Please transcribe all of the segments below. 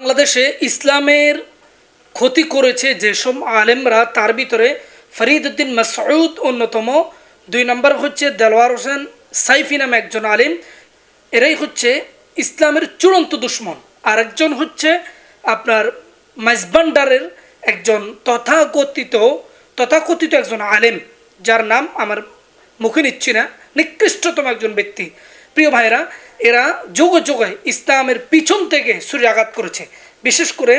বাংলাদেশে ইসলামের ক্ষতি করেছে যেসব আলেমরা, তার ভিতরে ফরিদ উদ্দিন মাসউদ অন্যতম। দুই নম্বর হচ্ছে দেলোয়ার হোসেন সাইফি নামে একজন আলিম। এরাই হচ্ছে ইসলামের চূড়ান্ত দুশ্মন। আরেকজন হচ্ছে আপনার মাইজবান্ডারের একজন তথাকথিত তথাকথিত একজন আলেম, যার নাম আমার মুখে নিচ্ছি না, নিকৃষ্টতম একজন ব্যক্তি। প্রিয় ভাইরা এরা যোগে যোগে ইসলামের পিছন থেকে সূর্যাঘাত করেছে। বিশেষ করে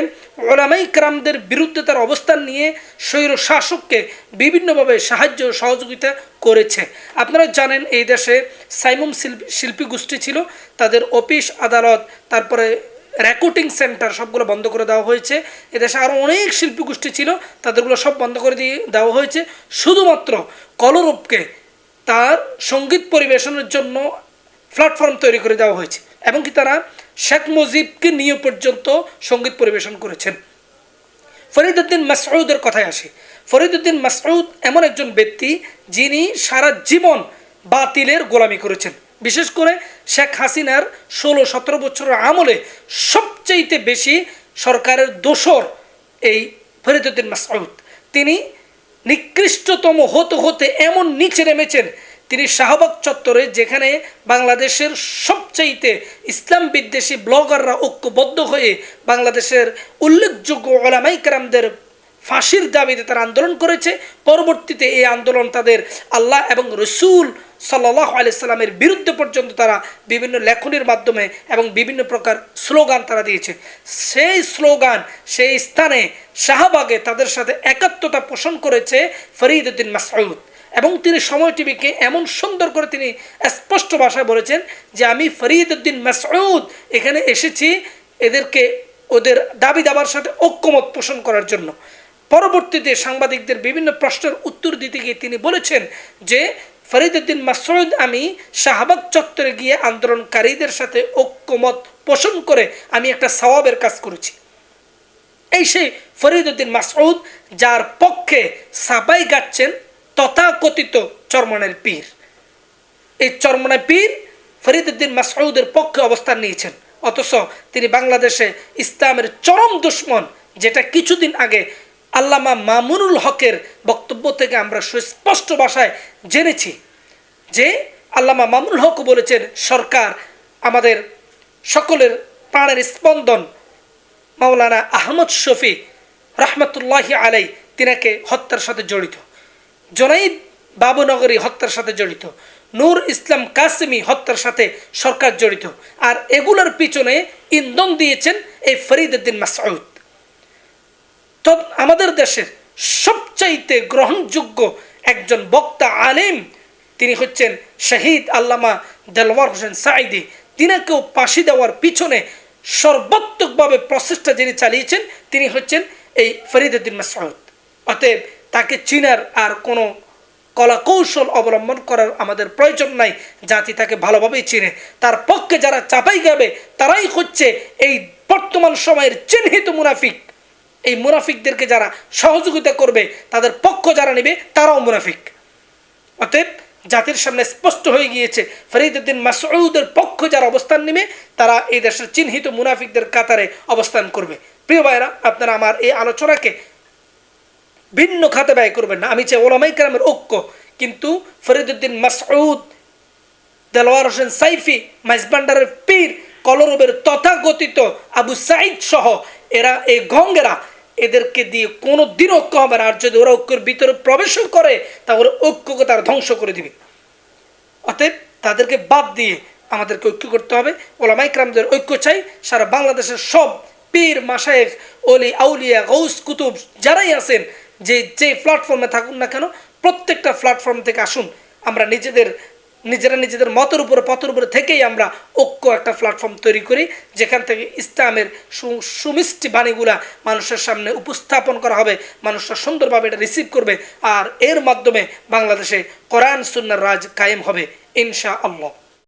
ওলামাই ক্রামদের বিরুদ্ধে তার অবস্থান নিয়ে স্বৈর শাসককে বিভিন্নভাবে সাহায্য সহযোগিতা করেছে। আপনারা জানেন, এই দেশে সাইমুম শিল্পী শিল্পী গোষ্ঠী ছিল। তাদের অফিস, আদালত, তারপরে রেকর্ডিং সেন্টার সবগুলো বন্ধ করে দেওয়া হয়েছে। এদেশে আরও অনেক শিল্পী গোষ্ঠী ছিল। তাদেরগুলো সব বন্ধ করে দিয়ে দেওয়া হয়েছে। শুধুমাত্র কলরূপকে তার সংগীত পরিবেশনের জন্য প্ল্যাটফর্ম তৈরি করে দেওয়া হয়েছে, এবং কি তারা শেখ মুজিবকে নিয়ে পর্যন্ত সংগীত পরিবেশন করেছেন। ফরিদুদ্দিন মাসউদের কথায় আসি। ফরিদুদ্দিন মাসউদ এমন একজন ব্যক্তি যিনি সারা জীবন বাতিলের গোলামি করেছেন। বিশেষ করে শেখ হাসিনার ষোলো সতেরো বছরের আমলে সবচাইতে বেশি সরকারের দোসর এই ফরিদুদ্দিন মাসউদ। তিনি নিকৃষ্টতম হতে হতে এমন নিচে নেমেছেন তিনি শাহবাগ চত্বরে, যেখানে বাংলাদেশের সবচাইতে ইসলাম বিদ্বেষী ব্লগাররা ঐক্যবদ্ধ হয়ে বাংলাদেশের উল্লেখযোগ্য ওলামাই কারামদের ফাঁসির দাবিতে তারা আন্দোলন করেছে। পরবর্তীতে এই আন্দোলন তাদের আল্লাহ এবং রসুল সাল্লাহ আলাইসাল্লামের বিরুদ্ধে পর্যন্ত তারা বিভিন্ন লেখনির মাধ্যমে এবং বিভিন্ন প্রকার স্লোগান তারা দিয়েছে। সেই স্লোগান, সেই স্থানে শাহবাগে তাদের সাথে একাত্মতা পোষণ করেছে ফরিদ উদ্দিন মাসউদ। এবং তিনি সময় টিভিকে এমন সুন্দর করে তিনি স্পষ্ট ভাষায় বলেছেন যে আমি ফরিদ উদ্দিন মাসউদ এখানে এসেছি এদেরকে ওদের দাবি দাবার সাথে ঐক্যমত পোষণ করার জন্য। পরবর্তীতে সাংবাদিকদের বিভিন্ন প্রশ্নের উত্তর দিতে গিয়ে তিনি বলেছেন যে ফরিদুদ্দিন মাসউদ আমি শাহবাগ চত্বরে গিয়ে আন্দোলনকারীদের সাথে ঐক্যমত পোষণ করে আমি একটা সওয়াবের কাজ করেছি। এই সেই ফরিদুদ্দিন মাসউদ যার পক্ষে সাবাই গাচ্ছেন তথাকথিত চরমনের পীর। এই চরমনের পীর ফরিদুদ্দিন মাসউদের পক্ষে অবস্থান নিয়েছেন। অথচ তিনি বাংলাদেশে ইসলামের চরম দুশ্মন, যেটা কিছুদিন আগে আল্লামা মামুনুল হকের বক্তব্য থেকে আমরা সুস্পষ্ট ভাষায় জেনেছি যে আল্লামা মামুনুল হক বলেছেন, সরকার আমাদের সকলের প্রাণের স্পন্দন। মাওলানা আহমদ শফি রহমতুল্লাহি আলাই তিনাকে হত্যার সাথে জড়িত। জনাইদ বাবুনগরী হত্যার সাথে জড়িত, নূর ইসলাম কাসিমি হত্যার সাথে সরকার জড়িত, আর এগুলোর পিছনে ইন্ধন দিয়েছেন এই ফরিদুদ্দিন মাসউদ। তো আমাদের দেশের সবচাইতে গ্রহণযোগ্য একজন বক্তা আলিম, তিনি হচ্ছেন শহীদ আল্লামা দেলওয়ার হোসেন সাইদি তিনাকেও ফাঁসি দেওয়ার পিছনে সর্বাত্মকভাবে প্রচেষ্টা যিনি চালিয়েছেন, তিনি হচ্ছেন এই ফরিদুদ্দিন মাসউদ। অতএব তাকে চিনার আর কোনো কলা কৌশল অবলম্বন করার আমাদের প্রয়োজন নাই। জাতি তাকে ভালোভাবেই চিনে। তার পক্ষে যারা চাপাই গাবে তারাই হচ্ছে এই বর্তমান সময়ের চিহ্নিত মুনাফিক। এই মুনাফিকদেরকে যারা সহযোগিতা করবে, তাদের পক্ষ যারা নেবে, তারাও মুনাফিক। অতএব জাতির সামনে স্পষ্ট হয়ে গিয়েছে ফরিদুদ্দিন মাসউদের পক্ষ যারা অবস্থান নেবে, তারা এই দেশের চিহ্নিত মুনাফিকদের কাতারে অবস্থান করবে। প্রিয় ভাইরা আপনারা আমার এই আলোচনাকে ভিন্ন খাতে ব্যয় করবেন না। আমি চাই ওলামাই কালামের ঐক্য। কিন্তু ফরিদুদ্দিন মাসউদ দেলোয়ার হোসেন সাইফি মাইজবান্ডারের পীর, কলরবের তথাগতিত আবু সাইদ সহ এরা, এই গঙ্গেরা এদেরকে দিয়ে কোনো দিন ঐক্য হবে না। আর যদি ওরা ঐক্যের ভিতরে প্রবেশও করে, তাহলে ঐক্যকে তারা ধ্বংস করে দিবে। অতএব তাদেরকে বাদ দিয়ে আমাদেরকে ঐক্য করতে হবে। ওলামাই ক্রামদের ঐক্য চাই। সারা বাংলাদেশের সব পীর মাসায়েক অলি আউলিয়া গৌস কুতুব যারাই আছেন যে যে প্ল্যাটফর্মে থাকুন না কেন, প্রত্যেকটা প্ল্যাটফর্ম থেকে আসুন। আমরা নিজেদের, নিজেরা নিজেদের মতের উপরে, পথের উপরে থেকেই আমরা ঐক্য একটা প্ল্যাটফর্ম তৈরি করি, যেখান থেকে ইসলামের সুমিষ্টি বাণীগুলা মানুষের সামনে উপস্থাপন করা হবে, মানুষরা সুন্দরভাবে এটা রিসিভ করবে, আর এর মাধ্যমে বাংলাদেশে কোরআন, সুন্নার রাজ কায়েম হবে ইনশা আল্লাহ